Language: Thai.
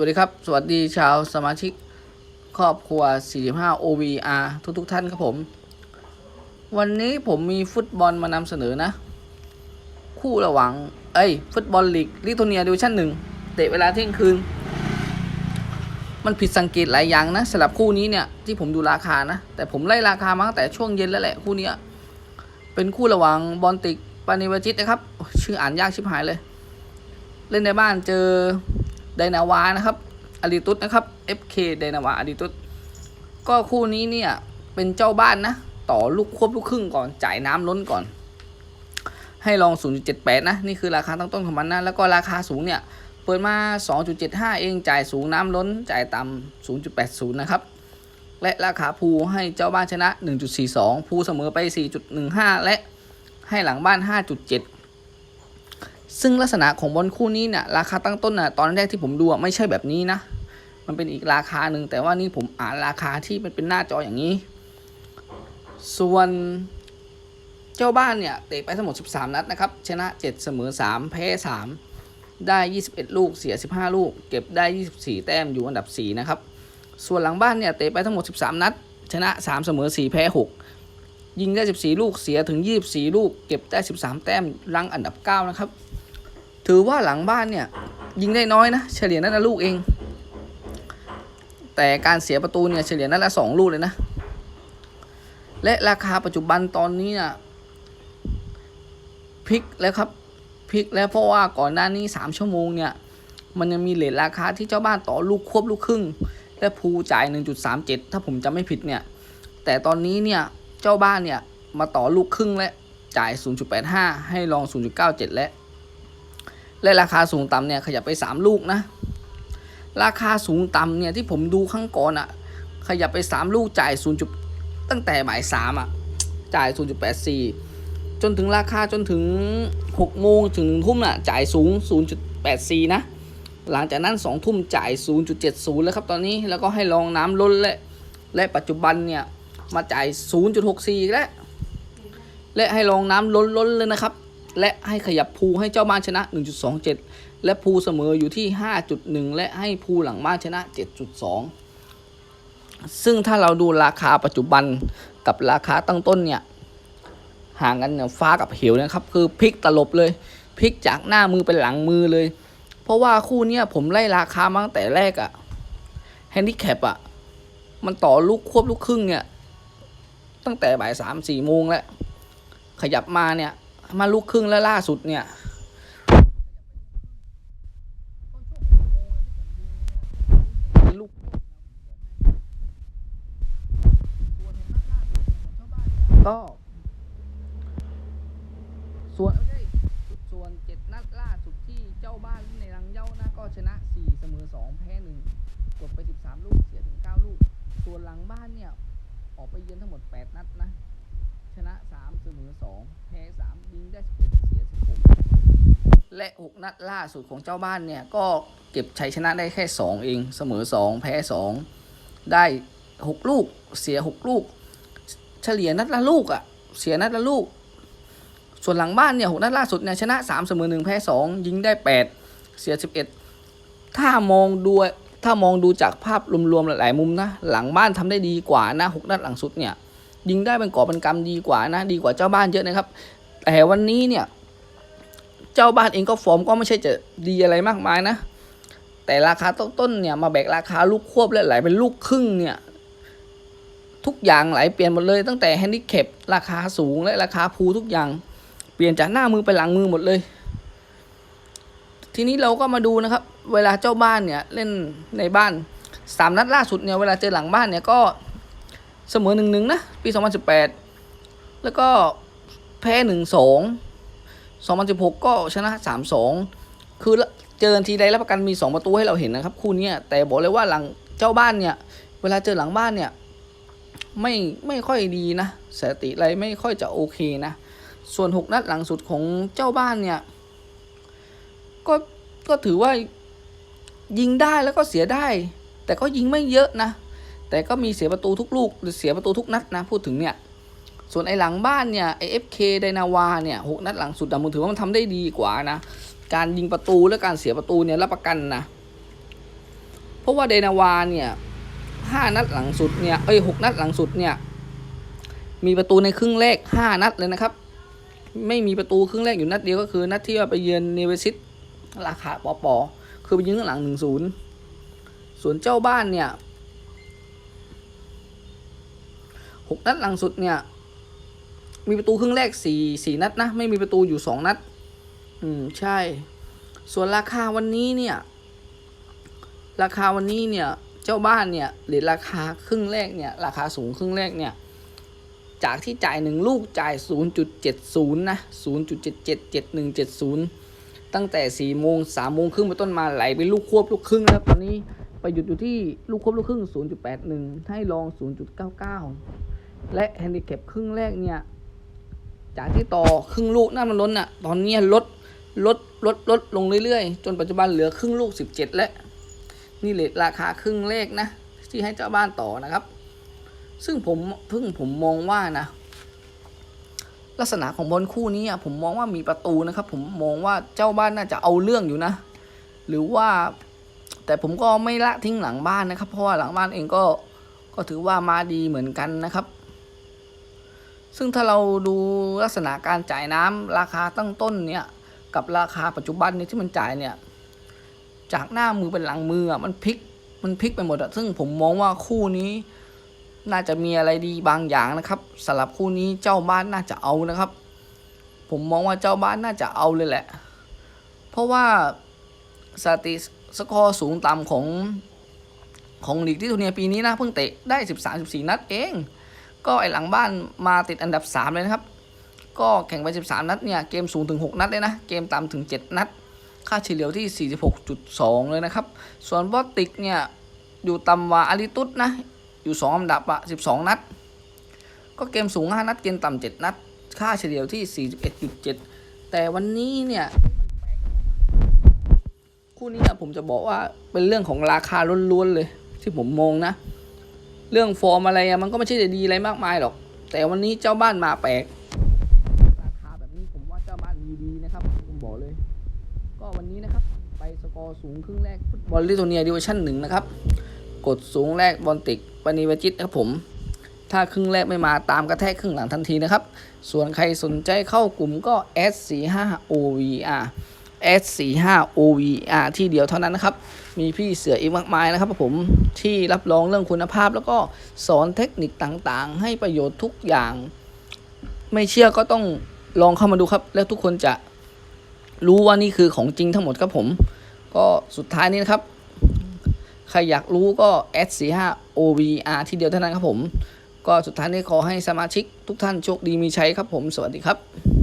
วัสดีครับ สวัสดีชาวสมาชิกครอบครัว 45 OVR ทุกทุกๆท่านครับผม วันนี้ผมมีฟุตบอลมานำเสนอนะ คู่ระหว่าง เอ้ย ฟุตบอลลีกลิทัวเนียดิวชั่นหนึ่งเตะเวลาเที่ยงคืน มันผิดสังเกตหลายอย่างนะสำหรับคู่นี้เนี่ย ที่ผมดูราคานะ แต่ผมไล่ราคามาตั้งแต่ช่วงเย็นแล้วแหละคู่นี้เป็นคู่ระหว่างบอลติกปานิวจิตนะครับ ชื่ออ่านยากชิบหายเลย เล่นในบ้านเจอ ไดนาวานะครับอาริตุสนะครับ FK ไดนาวาอาริตุสก็คู่นี้เนี่ยเป็นเจ้าบ้านนะ ต่อลูกควบลูกครึ่งก่อนจ่ายน้ำล้นก่อน ให้ลอง 0.78 นะ นี่คือราคาตั้งต้นของมันนะ แล้วก็ราคาสูงเนี่ย เปิดมา 2.75 เองจ่ายสูงน้ำล้น จ่ายต่ำ0.80 นะครับ และราคาภูให้เจ้าบ้านชนะ 1.42 ภูเสมอไป 4.15 และให้หลังบ้าน 5.7 ซึ่งลักษณะของบอลคู่นี้เนี่ยราคาตั้งต้นน่ะตอนแรกที่ผมดูอะไม่ใช่แบบนี้นะ มันเป็นอีกราคาหนึ่งแต่ว่านี่ผมอ่านราคาที่มันเป็นหน้าจออย่างนี้ ส่วนเจ้าบ้านเนี่ยเตะไปทั้งหมด 13 นัดนะครับ ชนะ 7 เสมอ 3 แพ้ 3 ได้ 21 ลูก เสีย 15 ลูก เก็บได้ 24 แต้มอยู่อันดับ 4 นะครับ ส่วนหลังบ้านเนี่ยเตะไปทั้งหมด 13 นัด ชนะ 3 เสมอ 4 แพ้ 6 ยิงได้ 14 ลูก เสียถึง 24 ลูก เก็บได้ 13 แต้ม รังอันดับ 9 นะครับ ถือว่าหลังบ้านเนี่ย ยิงได้น้อยนะ เฉลี่ยนัดละลูกเอง แต่การเสียประตูเนี่ยเฉลี่ยนัดละสองลูกเลยนะ และราคาปัจจุบันตอนนี้น่ะพลิกแล้วครับพลิกแล้วเพราะว่าก่อนหน้านี้ 3 ชั่วโมงเนี่ย มันยังมีเลทราคาที่เจ้าบ้านต่อลูกควบลูกครึ่ง และภูจ่าย 1.37 ถ้าผมจำไม่ผิดเนี่ย แต่ตอนนี้เนี่ยเจ้าบ้านเนี่ยมาต่อลูกครึ่งและจ่าย 0.85 ให้ลอง 0.97 และ และราคาสูงต่ำเนี่ยขยับไป 3 ลูกนะ ราคาสูงต่ำเนี่ยที่ผมดูข้างก่อนอะขยับไป 3 ลูกจ่าย 0. จุดตั้งแต่บ่าย3อะจ่าย 0.84 จนถึงราคาจนถึง6โมงถึงทุ่มน่ะจ่ายสูง 0.84 นะ หลังจากนั้น 2 ทุ่มจ่าย 0.70 แล้วครับตอนนี้แล้วก็ให้ลองน้ำล้นและและปัจจุบันเนี่ยมาจ่าย 0.64 แล้วและให้ลองน้ำล้นล้นเลยนะครับ และให้ขยับภูให้เจ้าบ้านชนะ 1.27 และภูเสมออยู่ที่ 5.1 และให้ภูหลังบ้านชนะ 7.2 ซึ่งถ้าเราดูราคาปัจจุบันกับราคาตั้งต้นเนี่ย ห่างกันเนี่ยฟ้ากับเหวนะครับ คือพลิกตลบเลยพลิกจากหน้ามือเป็นหลังมือเลย เพราะว่าคู่เนี้ยผมไล่ราคามาตั้งแต่แรกอะแฮนดิแคปอะมันต่อลูกควบลูกครึ่งเนี่ย ตั้งแต่บ่ายสามสี่โมงแล้ว ขยับมาเนี่ย มาลูกครึ่งแล้วล่าสุดเนี่ยลูกก็ส่วนไม่ใช่ส่วนเจ็ดนัดล่าสุดที่เจ้าบ้านเล่นในรังเย้านะก็ชนะสี่เสมอสองแพ้หนึ่งกดไปสิบสามลูกเสียถึงเก้าลูก ส่วนหลังบ้านเนี่ย ออกไปเยือนทั้งหมดแปดนัดนะ ชนะสามเสมอสองแพ้สามยิงได้สิบเอ็ดเสียสิบหกและหกนัดล่าสุดของเจ้าบ้านเนี่ย ก็เก็บชัยชนะได้แค่สองเอง เสมอสองแพ้สองได้หกลูก เสียหกลูก เฉลี่ยนัดละลูกอะ่ะ เสียนัดละลูก ส่วนหลังบ้านเนี่ยหกนัดล่าสุดเนี่ยชนะสามเสมอหนึ่งแพ้สองยิงได้แปดเสียสิบเอ็ดถ้ามองดูถ้ามองดูจากภาพรวมๆหลายๆมุมนะ หลังบ้านทำได้ดีกว่านะหกนัดหลังสุดเนี่ย ยิงได้เป็นกอบเป็นกำดีกว่านะ ดีกว่าเจ้าบ้านเยอะนะครับ แต่วันนี้เนี่ย เจ้าบ้านเองก็ฟอร์มก็ไม่ใช่จะดีอะไรมากมายนะ แต่ราคาต้นๆเนี่ยมาแบกราคาลูกควบและไหลเป็นลูกครึ่งเนี่ยทุกอย่างไหลเปลี่ยนหมดเลยตั้งแต่แฮนดิแคปราคาสูงและราคาภูทุกอย่าง เปลี่ยนจากหน้ามือไปหลังมือหมดเลย ทีนี้เราก็มาดูนะครับ เวลาเจ้าบ้านเนี่ยเล่นในบ้านสามนัดล่าสุดเนี่ยเวลาเจอหลังบ้านเนี่ยก็ เสมอหนึ่งหนึ่งนะปี 2018 แล้วก็แพ้หนึ่งสอง2016 ก็ชนะ 3-2 คือเจอทีใดรับประกันมี 2 ประตูให้เราเห็นนะครับ คู่นี้แต่บอกเลยว่าหลังเจ้าบ้านเนี่ย เวลาเจอหลังบ้านเนี่ย ไม่ไม่ค่อยดีนะสถิติอะไรไม่ค่อยจะโอเคนะ ส่วน 6 นัดหลังสุดของเจ้าบ้านเนี่ย ก็ก็ถือว่ายิงได้แล้วก็เสียได้ แต่ก็ยิงไม่เยอะนะ แต่ก็มีเสียประตูทุกลูกเสียประตูทุกนัดนะพูดถึงเนี่ยส่วนไอ้หลังบ้านเนี่ยไอ้ FK ไดนาวาเนี่ยหกนัดหลังสุดแต่ผมถือว่ามันทำได้ดีกว่านะการยิงประตูและการเสียประตูเนี่ยรับประกันนะเพราะว่าเดนาวาเนี่ยห้านัดหลังสุดเนี่ยเอ้ยหกนัดหลังสุดเนี่ยมีประตูในครึ่งแรกห้านัดเลยนะครับ ไม่มีประตูครึ่งแรกอยู่นัดเดียวก็คือ นัดที่ว่าไปเยือนเนเวซิตราคาปอปอคือไปยิงข้างหลังหนึ่งศูนย์ส่วนเจ้าบ้านเนี่ย หกนัดหลังสุดเนี่ย มีประตูครึ่งแรกสี่สี่นัดนะ ไม่มีประตูอยู่สองนัด อืมใช่ ส่วนราคาวันนี้เนี่ย ราคาวันนี้เนี่ย เจ้าบ้านเนี่ยหรือราคาครึ่งแรกเนี่ย ราคาสูงครึ่งแรกเนี่ย จากที่จ่ายหนึ่งลูกจ่าย0.70นะ0.777170ตั้งแต่4โมง3โมงครึ่งไปต้นมาไหลไปลูกควบลูกครึ่งแล้วตอนนี้ไปหยุดอยู่ที่ลูกควบลูกครึ่ง 0.81 ให้ลอง 0.99 และแฮนดิแคปครึ่งแรกเนี่ย จากที่ต่อครึ่งลูกน้ามันล้นอะ ตอนนี้ลดลดลดลดลงเรื่อยๆ จนปัจจุบันเหลือครึ่งลูก 17 แล้ว นี่เลทราคาครึ่งเลขนะ ที่ให้เจ้าบ้านต่อนะครับ ซึ่งผมเพิ่งผมมองว่านะ ลักษณะของบอลคู่นี้ผมมองว่ามีประตูนะครับ ผมมองว่าเจ้าบ้านน่าจะเอาเรื่องอยู่นะ หรือว่า แต่ผมก็ไม่ละทิ้งหลังบ้านนะครับ เพราะว่าหลังบ้านเองก็ก็ถือว่ามาดีเหมือนกันนะครับ ซึ่งถ้าเราดูลักษณะการจ่ายน้ำราคาตั้งต้นเนี่ยกับราคาปัจจุบันเนี่ยที่มันจ่ายเนี่ยจากหน้ามือเป็นหลังมือมันพลิกมันพลิกไปหมดอะซึ่งผมมองว่าคู่นี้ น่าจะมีอะไรดีบางอย่างนะครับสำหรับคู่นี้เจ้าบ้านน่าจะเอานะครับ ผมมองว่าเจ้าบ้านน่าจะเอาเลยแหละ เพราะว่าสติสกอร์สูงต่ำของของลีกที่ทูเนียปีนี้นะเพิ่งเตะได้ 13 14 นัดเอง ก็ไอหลังบ้านมาติดอันดับ 3 เลยนะครับ ก็แข่งไป 13 นัดเนี่ยเกมสูงถึง 6 นัดเลยนะ เกมต่ำถึง 7 นัด ค่าเฉลี่ยที่ 46.2 เลยนะครับ ส่วนบอสติกเนี่ยอยู่ต่ำกว่าอาริตุสนะ อยู่ 2 อันดับอะ12 นัด ก็เกมสูง 5 นัด เกมต่ำ7 นัด ค่าเฉลี่ยที่ 41.7 แต่วันนี้เนี่ยคู่นี้อะผมจะบอกว่าเป็นเรื่องของราคาล้วนๆเลยที่ผมมองนะ เรื่องฟอร์มอะไรมันก็ไม่ใช่จะดีอะไรมากมายหรอก แต่วันนี้เจ้าบ้านมาแปลก ราคาแบบนี้ผมว่าเจ้าบ้านมีดีนะครับผมบอกเลย ก็วันนี้นะครับ ไปสกอร์สูงครึ่งแรกฟุตบอลลิโทเนียดิวิชั่นหนึ่งนะครับ กดสูงแรกบอลติกปณีวจิตครับผม ถ้าครึ่งแรกไม่มาตามกระแทกครึ่งหลังทันทีนะครับ ส่วนใครสนใจเข้ากลุ่มก็ S45OVR ที่เดียวเท่านั้นนะครับ มีพี่เสืออีกมากมายนะครับผมที่รับรองเรื่องคุณภาพ แล้วก็สอนเทคนิคต่างๆ ให้ประโยชน์ทุกอย่าง ไม่เชื่อก็ต้องลองเข้ามาดูครับ แล้วทุกคนจะรู้ว่านี่คือของจริงทั้งหมดครับผม ก็สุดท้ายนี้นะครับ ใครอยากรู้ก็ S45 OVR ที่เดียวเท่านั้นครับผม ก็สุดท้ายนี้ขอให้สมาชิกทุกท่านโชคดีมีชัยครับผม สวัสดีครับ